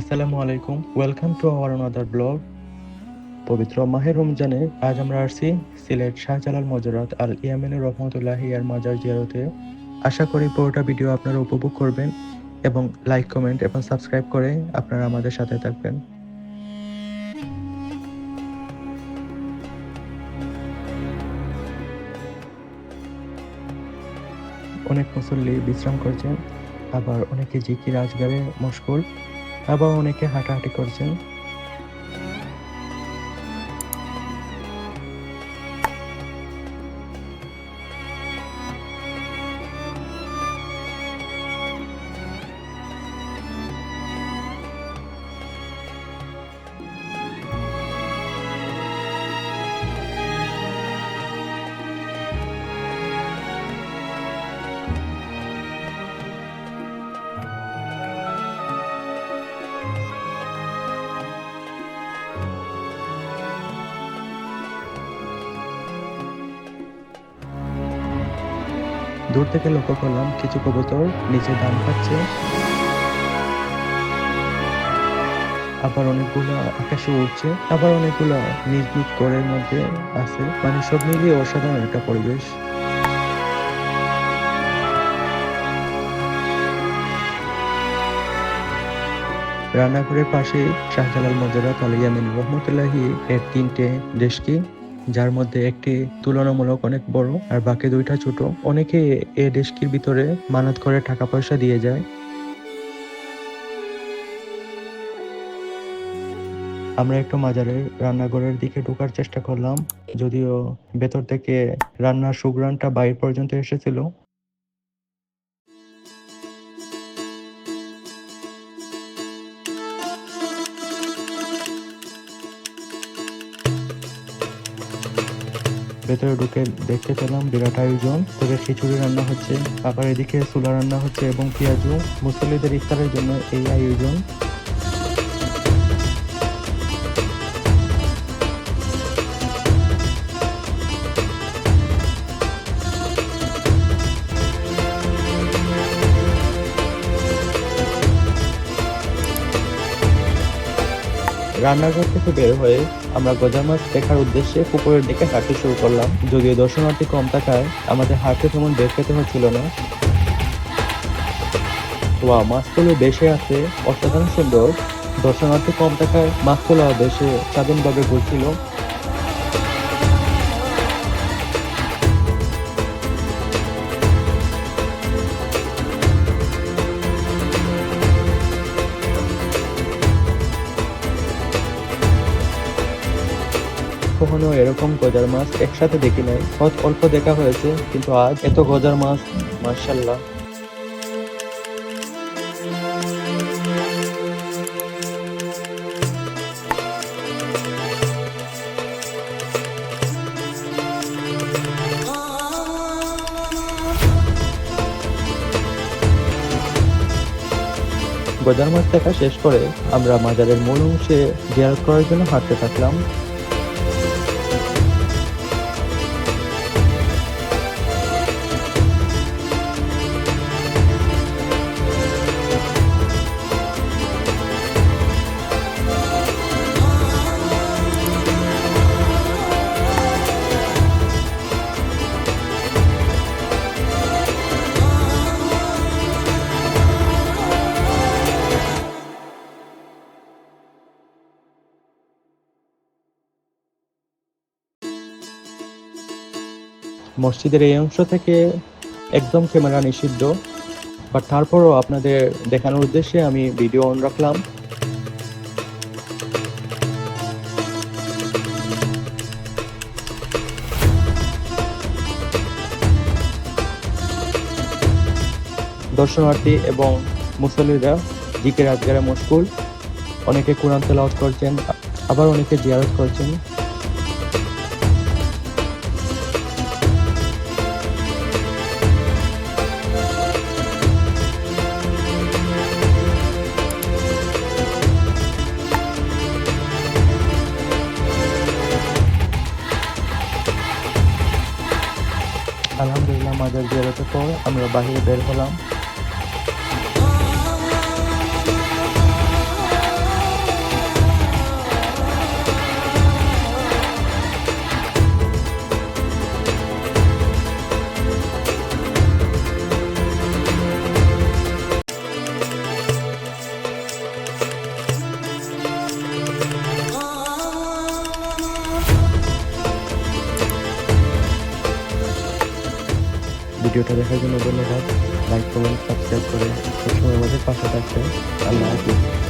আসসালামু আলাইকুম। Welcome to our another blog পবিত্র মাহে রমজানে আজ আমরা আসছি সিলেট শাহজালাল মজরাত আল ইয়ামিনুর রহমতুল্লাহ ইয়ার মাজার জিয়ারতে। আশা করি পুরোটা ভিডিও আপনারা উপভোগ করবেন এবং লাইক কমেন্ট এবং সাবস্ক্রাইব করে আপনারা আমাদের সাথে থাকবেন। অনেক মুসল্লি বিশ্রাম করছেন, আবার অনেকে জিকির, আজগারে, মশগুল। আবার অনেকে হাঁটাহাঁটি করছেন। দূর থেকে লক্ষ্য করলাম কিছু কবুতর নিচে ধান খাচ্ছে। আবার অনেকগুলো আকাশে উঠছে আবার অনেকগুলো নিজ নিজ ঘরের মধ্যে আছে। মানে সব মিলিয়ে অসাধারণ একটা পরিবেশ। রান্নাঘরের পাশে শাহজালাল মজারাত আলিয়ামিন রহমতুল্লাহি এর তিনটে ডেস্কি যার মধ্যে একটি তুলনামূলক অনেক বড় আর বাকি দুইটা ছোট। অনেকে এ ডেস্কির ভিতরে মানত করে টাকা পয়সা দিয়ে যায়। আমরা একটু মাজারে রান্নাঘরের দিকে ঢোকার চেষ্টা করলাম, যদিও ভেতর থেকে রান্নার সুগ্রানটা বাইর পর্যন্ত এসেছিল। ভেতরে ঢুকে দেখতে পেলাম বিরাট আয়োজন। তবে খিচুড়ি রান্না হচ্ছে আবার এদিকে চুলা রান্না হচ্ছে এবং পেঁয়াজু মুসল্লিদের ইফতারের জন্য এই আয়োজন। রান্নাঘর থেকে বের হয়ে আমরা গজা মাছ দেখার উদ্দেশ্যে পুকুরের দিকে হাঁটতে শুরু করলাম। যদিও দর্শনার্থী কম থাকায় আমাদের হাঁটতে তেমন বের খেতে হচ্ছিল না। ওয়া মাছগুলো বেশে আছে, অসাধারণ সুন্দর। দর্শনার্থী কম থাকায় মাছগুলো বেশে স্বাধীনভাবে ঘুরছিল। কখনো এরকম গজার মাছ একসাথে দেখি নাই। বহুত অল্প দেখা হয়েছে, কিন্তু আজ এত গজার মাছ মার্শাল্লাহ গজার মাছ দেখা শেষ করে আমরা মাজারের মূল অংশে জিয়ারত করার জন্য হাঁটতে থাকলাম। মসজিদের এই অংশ থেকে একদম ক্যামেরা নিষিদ্ধ বাট তারপরও আপনাদের দেখানোর উদ্দেশ্যে আমি ভিডিও অন রাখলাম। দর্শনার্থী এবং মুসল্লিরা জিকের আজগারে মশগুল অনেকে কোরআন তেলাওয়াত করছেন, আবার অনেকে জিয়ারত করছেন। আলহামদুলিল্লাহ মাজার জিয়ারতের পর আমরা বাহিরে বের হলাম। ভিডিওটা দেখার জন্য ধন্যবাদ। লাইক কমেন্ট সাবস্ক্রাইব করে সবসময় আমাদের পাশে থাকবেন। আল্লাহ হাফিজ।